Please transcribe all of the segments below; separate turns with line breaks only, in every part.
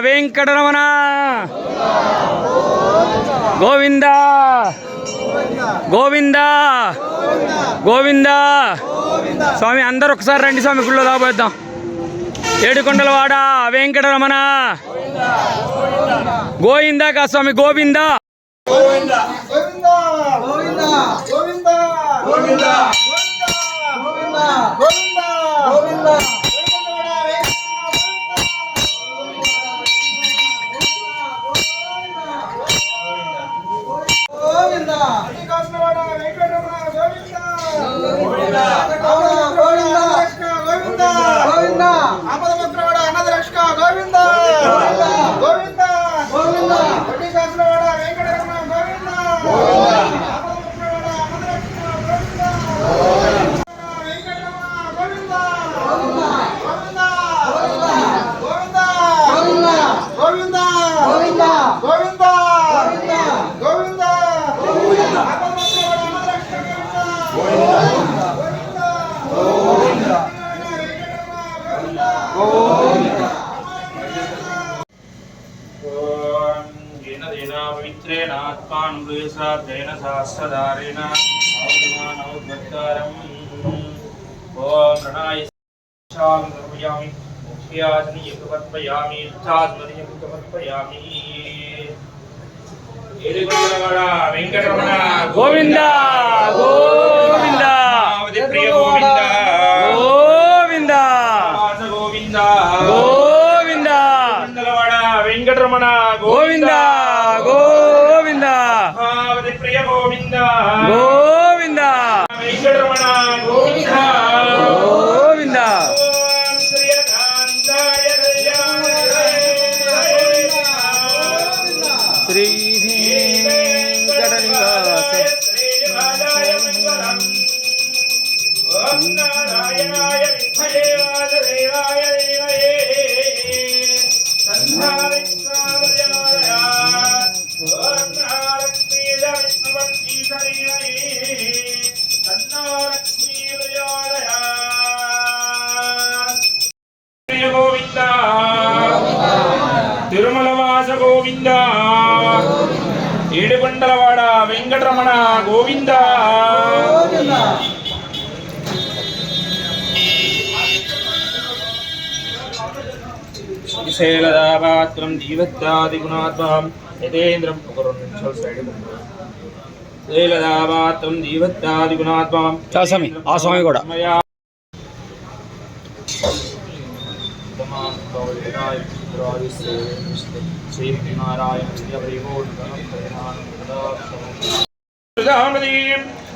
వెంకటరమణ గోవింద. గోవింద.
గోవింద. స్వామి అందరు ఒకసారి రండి స్వామి గుళ్ళో దాబోద్దాం ఏడుకొండలవాడ వెంకటరమణ. గోవింద కా స్వామి గోవింద.
గోవింద. గోవింద. గోవింద. గోవిందా. గోవిందా.
पवित्रेणात्मान् गुरुसाब्देन सहस्रधारेण नवद्वत्तारम् ॐ प्रणाय समर्पयामि मुख्याग्निं समर्पयामि इष्टात्मनिं समर्पयामि ఏడుగుండవాడ వెంకటరమణ
గోవిందా గోవింద.
గోవింద. వెంకటరమణ
గోవింద. గోవింద.
ప్రియ గోవింద.
గోవింద.
వెంకటరమణ గోవింద.
గోవింద. శ్రీ
గోవింద. ఏడుకొండలవాడ వెంకటరమణ గోవింద. శ్రీశైలదాపాత్రం దీవత్యాదిగుణాత్మం యథేంద్రం ఒక రెండు నిమిషాలు సైడ్ శైలదాపాత్రం దీవత్యాదిగుణాత్మం
చా ఆ స్వామి కూడా.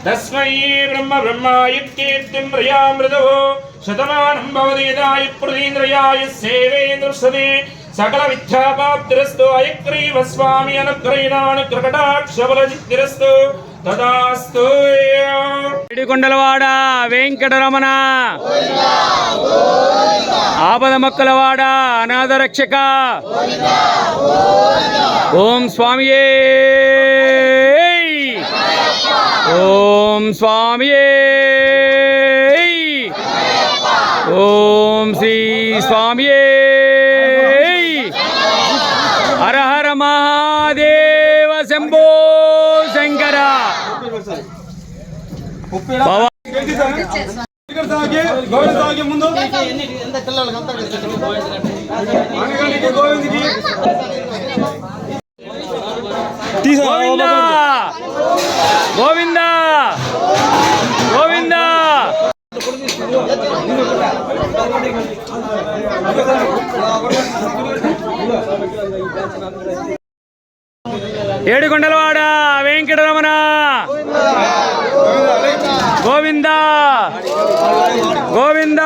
तस्मै ब्रह्म ब्रह्माय कीर्तिं प्रयामृदो शतमानं भवति यदाय प्रदीन्द्रयाय सेवेन्द्रसदे सकलमिथ्यापाप्तिरस्तु अयग्रीव स्वामी अनुग्रहिणानुकृकटाक्षबलजित्तिरस्तु तदास्तु
ఏడుకొండలవాడ వెంకటరమణ ఆపద మొక్కలవాడ అనాథ రక్షక ఓం స్వామియే ఓం స్వామియే ఓం శ్రీ స్వామియే
ముందు. గోవిందకి.
గోవింద! గోవింద! గోవింద! ఏడుకొండలవాడ వెంకటరమణ గోవింద గోవింద!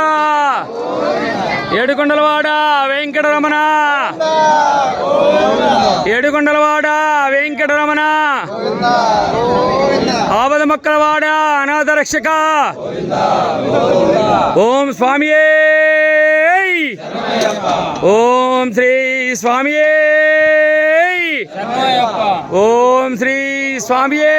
ఏడుకొండలవాడ వెంకటరమణ! ఏడుకొండలవాడ వెంకటరమణ! ఆపద మొక్కలవాడ అనాథ రక్షక! ఓం స్వామియే! ఓం శ్రీ స్వామియే! ఓం శ్రీ స్వామియే!